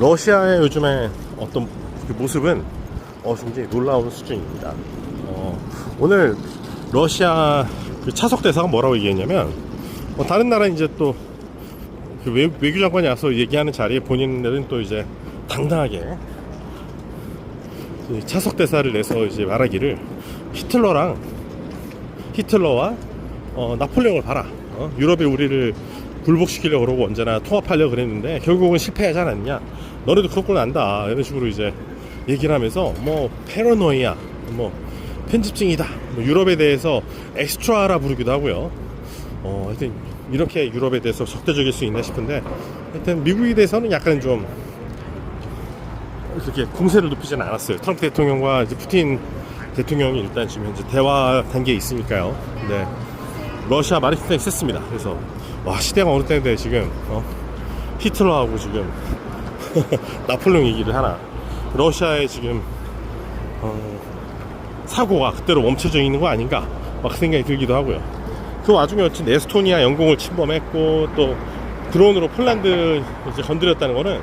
러시아의 요즘에 어떤 그 모습은 어, 굉장히 놀라운 수준입니다. 어, 오늘 러시아 그 차석 대사가 뭐라고 얘기했냐면 어, 다른 나라 이제 또 그 외, 외교 장관이 와서 얘기하는 자리에 본인들은 또 이제 당당하게 이 차석 대사를 내서 이제 말하기를 히틀러랑 히틀러와 어, 나폴레옹을 봐라. 어? 유럽이 우리를 굴복시키려고 그러고 언제나 통합하려고 그랬는데 결국은 실패하지 않았냐. 너네도 걸 안다. 이런 식으로 이제 얘기를 하면서 뭐 패러노이아, 뭐 편집증이다. 뭐 유럽에 대해서 엑스트라라 부르기도 하고요. 어, 하여튼 이렇게 유럽에 대해서 적대적일 수 있나 싶은데 하여튼 미국에 대해서는 약간 좀 그렇게 공세를 높이지는 않았어요. 트럼프 대통령과 이제 푸틴 대통령이 일단 지금 현재 대화 단계에 있으니까요. 네. 러시아 굉장히 셌습니다. 그래서 와 시대가 어느 때인데 지금 어? 히틀러하고 지금 나폴레옹 얘기를 하나. 러시아의 지금 어, 사고가 그대로 멈춰져 있는 거 아닌가 막그 생각이 들기도 하고요. 그 와중에 어쨌든 에스토니아 영공을 침범했고 또 드론으로 폴란드 이제 건드렸다는 거는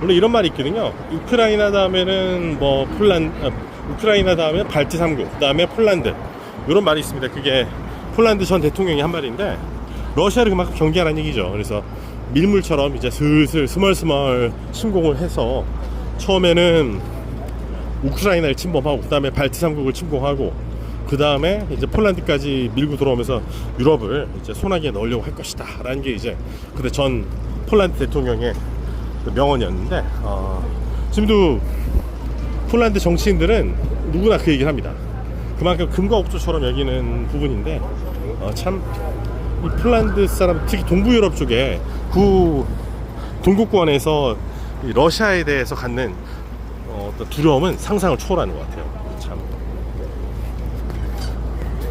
원래 이런 말이 있거든요. 우크라이나 다음에는 뭐 폴란 아, 우크라이나 다음에 발트 3국 그다음에 폴란드 이런 말이 있습니다. 그게 폴란드 전 대통령이 한 말인데 러시아를 그만큼 경계하라는 얘기죠. 그래서 밀물처럼 이제 슬슬 스멀스멀 침공을 해서 처음에는 우크라이나를 침범하고 그다음에 발트 3국을 침공하고 그 다음에 이제 폴란드까지 밀고 들어오면서 유럽을 이제 소나기에 넣으려고 할 것이다라는 게 이제 그때 전 폴란드 대통령의 그 명언이었는데 어, 지금도 폴란드 정치인들은 누구나 그 얘기를 합니다. 그만큼 금과 옥조처럼 여기는 부분인데 어, 참이 폴란드 사람 특히 동부 유럽 쪽에 구 동국권에서 이 러시아에 대해서 갖는 어, 어떤 두려움은 상상을 초월하는 것 같아요. 참.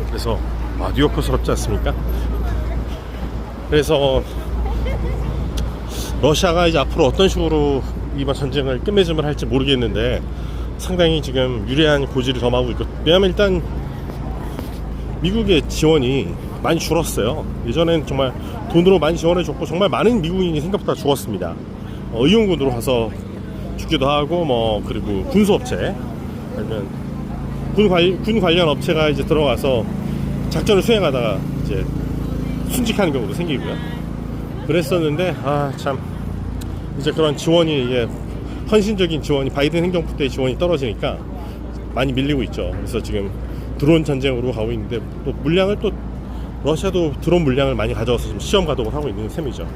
그래서 아, 뉴요커스럽지 않습니까? 그래서 러시아가 이제 앞으로 어떤 식으로 이번 전쟁을 끝맺음을 할지 모르겠는데 상당히 지금 유리한 고지를 점하고 있고 왜냐하면 일단 미국의 지원이 많이 줄었어요. 예전엔 정말 돈으로 많이 지원해 줬고 정말 많은 미국인이 생각보다 죽었습니다. 어, 의용군으로 가서 죽기도 하고 뭐 그리고 군수업체 아니면 군, 관, 군 관련 업체가 이제 들어가서 작전을 수행하다가 이제 순직하는 경우도 생기고요. 그랬었는데 아 참 이제 그런 지원이 이게 헌신적인 지원이 바이든 행정부 때 지원이 떨어지니까 많이 밀리고 있죠. 그래서 지금 드론 전쟁으로 가고 있는데 또 물량을 또 러시아도 드론 물량을 많이 가져와서 지금 시험 가동을 하고 있는 셈이죠.